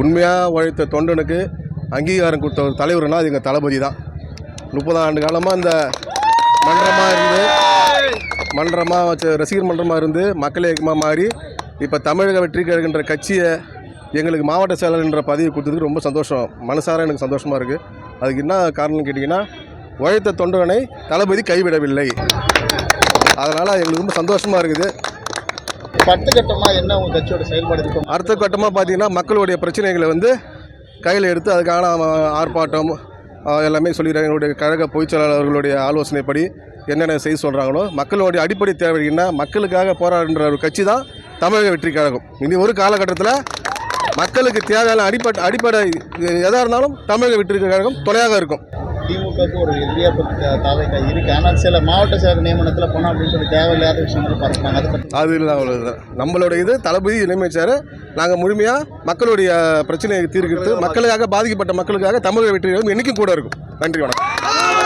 உண்மையாக உழைத்த தொண்டனுக்கு அங்கீகாரம் கொடுத்த ஒரு தலைவர்னா அது எங்கள் தளபதி தான். முப்பது ஆண்டு காலமாக இந்த மன்றமாக இருந்து மன்றமாக வச்ச ரசிகர் மன்றமாக இருந்து மக்கள் இயக்கமாக மாறி இப்போ தமிழக வெற்றி கழகன்ற கட்சியை எங்களுக்கு மாவட்ட செயலாளர்ன்ற பதவி கொடுத்ததுக்கு ரொம்ப சந்தோஷம். மனசார எனக்கு சந்தோஷமாக இருக்குது அதுக்கு என்ன காரணம்னு கேட்டிங்கன்னா உழைத்த தொண்டனை தளபதி கைவிடவில்லை. அதனால் எங்களுக்கு ரொம்ப சந்தோஷமாக இருக்குது. பத்து கட்டமா என்ன உங்க கட்சியோட செயல்பாடு இருக்கும் அடுத்த கட்டமாக பார்த்தீங்கன்னா மக்களுடைய பிரச்சனைகளை வந்து கையில் எடுத்து அதுக்கான ஆர்ப்பாட்டம் எல்லாமே சொல்லிடுறாங்க. எங்களுடைய கழக பொதுச்செயலாளர்களுடைய ஆலோசனைப்படி என்னென்ன செய்ய சொல்கிறாங்களோ மக்களுடைய அடிப்படை தேவை என்ன மக்களுக்காக போராடுன்ற ஒரு கட்சி தான் தமிழக வெற்றி கழகம். இனி ஒரு காலகட்டத்தில் மக்களுக்கு தேவையான அடிப்படை அடிப்படை எதாக இருந்தாலும் தமிழக வெற்றி கழகம் துணையாக இருக்கும். திமுகவுக்கு ஒரு எதிரியா தாவைக்கா இருக்கு. ஆனால் சில மாவட்ட செயலர் நியமனத்தில் போனோம் அப்படின்னு சொல்லி தேவையில்லாத விஷயங்கள் பார்ப்பாங்க அதை பற்றி அது இல்லை அவ்வளோதான் நம்மளோட இது தளபதி நியமிச்சார் நாங்கள் முழுமையாக மக்களுடைய பிரச்சனையை தீர்க்கிறது மக்களுக்காக பாதிக்கப்பட்ட மக்களுக்காக தமிழக வெற்றிகளும் என்றைக்கும் கூட இருக்கும். நன்றி வணக்கம்.